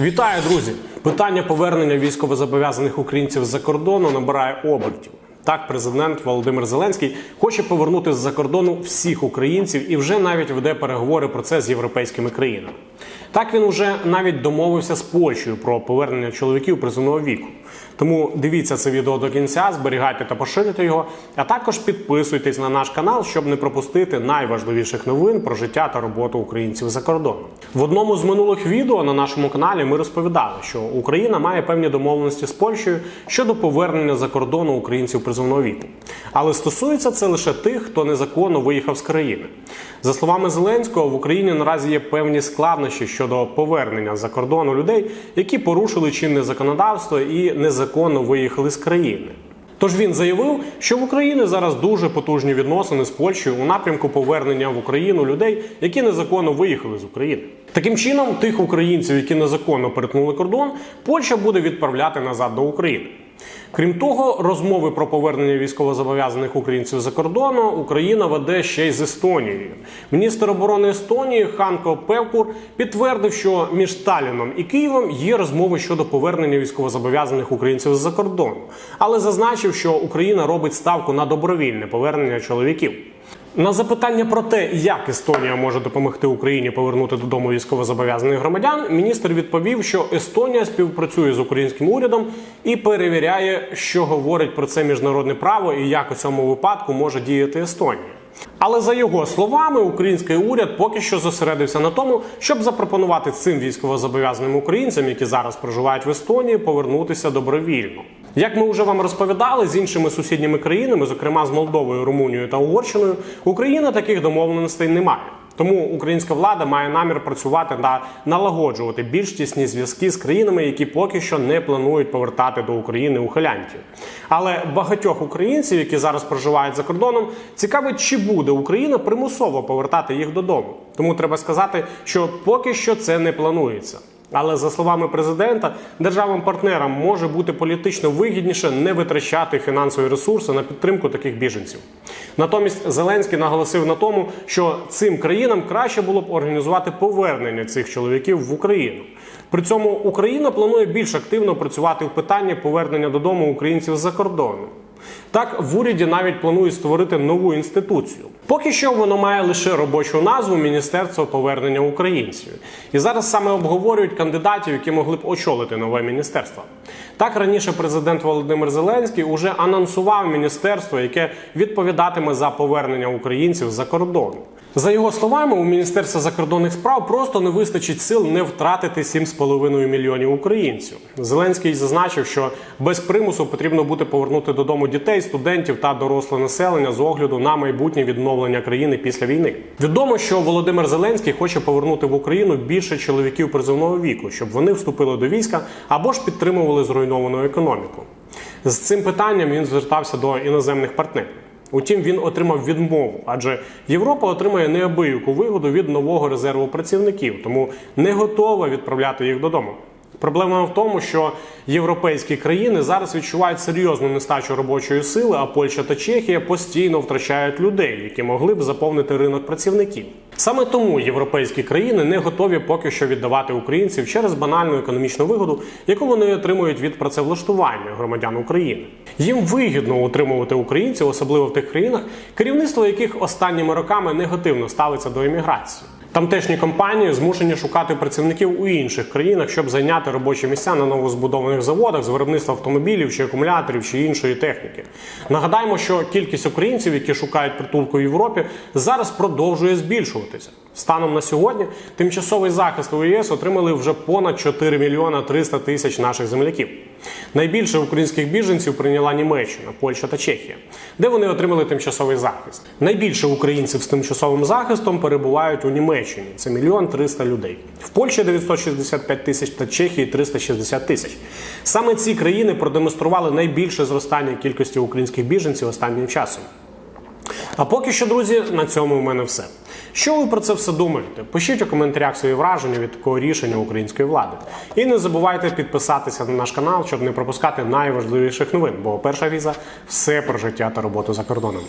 Вітаю, друзі! Питання повернення військовозобов'язаних українців з-за кордону набирає обертів. Так, президент Володимир Зеленський хоче повернути з-за кордону всіх українців і вже навіть веде переговори про це з європейськими країнами. Так він уже навіть домовився з Польщею про повернення чоловіків призовного віку. Тому дивіться це відео до кінця, зберігайте та поширюйте його, а також підписуйтесь на наш канал, щоб не пропустити найважливіших новин про життя та роботу українців за кордоном. В одному з минулих відео на нашому каналі ми розповідали, що Україна має певні домовленості з Польщею щодо повернення за кордону українців призовного віку. Але стосується це лише тих, хто незаконно виїхав з країни. За словами Зеленського, в Україні наразі є певні складнощі щодо повернення за кордону людей, які порушили чинне законодавство і незаконно виїхали з країни. Тож він заявив, що в Україні зараз дуже потужні відносини з Польщею у напрямку повернення в Україну людей, які незаконно виїхали з України. Таким чином, тих українців, які незаконно перетнули кордон, Польща буде відправляти назад до України. Крім того, розмови про повернення військовозобов'язаних українців за кордону Україна веде ще й з Естонією. Міністр оборони Естонії Ханко Певкур підтвердив, що між Таліном і Києвом є розмови щодо повернення військовозобов'язаних українців з-за кордону, але зазначив, що Україна робить ставку на добровільне повернення чоловіків. На запитання про те, як Естонія може допомогти Україні повернути додому військовозобов'язаних громадян, міністр відповів, що Естонія співпрацює з українським урядом і перевіряє, що говорить про це міжнародне право і як у цьому випадку може діяти Естонія. Але за його словами, український уряд поки що зосередився на тому, щоб запропонувати цим військовозобов'язаним українцям, які зараз проживають в Естонії, повернутися добровільно. Як ми вже вам розповідали з іншими сусідніми країнами, зокрема з Молдовою, Румунією та Угорщиною, Україна таких домовленостей не має. Тому українська влада має намір працювати та налагоджувати більш тісні зв'язки з країнами, які поки що не планують повертати до України ухилянтів. Але багатьох українців, які зараз проживають за кордоном, цікавить, чи буде Україна примусово повертати їх додому. Тому треба сказати, що поки що це не планується. Але за словами президента, державам-партнерам може бути політично вигідніше не витрачати фінансові ресурси на підтримку таких біженців. Натомість Зеленський наголосив на тому, що цим країнам краще було б організувати повернення цих чоловіків в Україну. При цьому Україна планує більш активно працювати в питанні повернення додому українців з-за кордону. Так, в уряді навіть планують створити нову інституцію. Поки що воно має лише робочу назву Міністерство повернення українців. І зараз саме обговорюють кандидатів, які могли б очолити нове міністерство. Так раніше президент Володимир Зеленський уже анонсував міністерство, яке відповідатиме за повернення українців за кордон. За його словами, у Міністерства закордонних справ просто не вистачить сил не втратити 7,5 мільйонів українців. Зеленський зазначив, що без примусу потрібно буде повернути додому дітей, студентів та доросле населення з огляду на майбутнє відновлення країни після війни. Відомо, що Володимир Зеленський хоче повернути в Україну більше чоловіків призовного віку, щоб вони вступили до війська або ж підтримували зруйновану економіку. З цим питанням він звертався до іноземних партнерів. Утім, він отримав відмову, адже Європа отримає неабияку вигоду від нового резерву працівників, тому не готова відправляти їх додому. Проблема в тому, що європейські країни зараз відчувають серйозну нестачу робочої сили, а Польща та Чехія постійно втрачають людей, які могли б заповнити ринок працівників. Саме тому європейські країни не готові поки що віддавати українців через банальну економічну вигоду, яку вони отримують від працевлаштування громадян України. Їм вигідно утримувати українців, особливо в тих країнах, керівництво яких останніми роками негативно ставиться до еміграції. Тамтешні компанії змушені шукати працівників у інших країнах, щоб зайняти робочі місця на новозбудованих заводах з виробництва автомобілів чи акумуляторів чи іншої техніки. Нагадаємо, що кількість українців, які шукають притулку в Європі, зараз продовжує збільшуватися. Станом на сьогодні тимчасовий захист у ЄС отримали вже понад 4 мільйона 300 тисяч наших земляків. Найбільше українських біженців прийняла Німеччина, Польща та Чехія, де вони отримали тимчасовий захист. Найбільше українців з тимчасовим захистом перебувають у Німеччині. Це мільйон 300 людей. В Польщі 965 тисяч та Чехії 360 тисяч. Саме ці країни продемонстрували найбільше зростання кількості українських біженців останнім часом. А поки що, друзі, на цьому в мене все. Що ви про це все думаєте? Пишіть у коментарях свої враження від такого рішення української влади. І не забувайте підписатися на наш канал, щоб не пропускати найважливіших новин, бо перша віза все про життя та роботу за кордоном.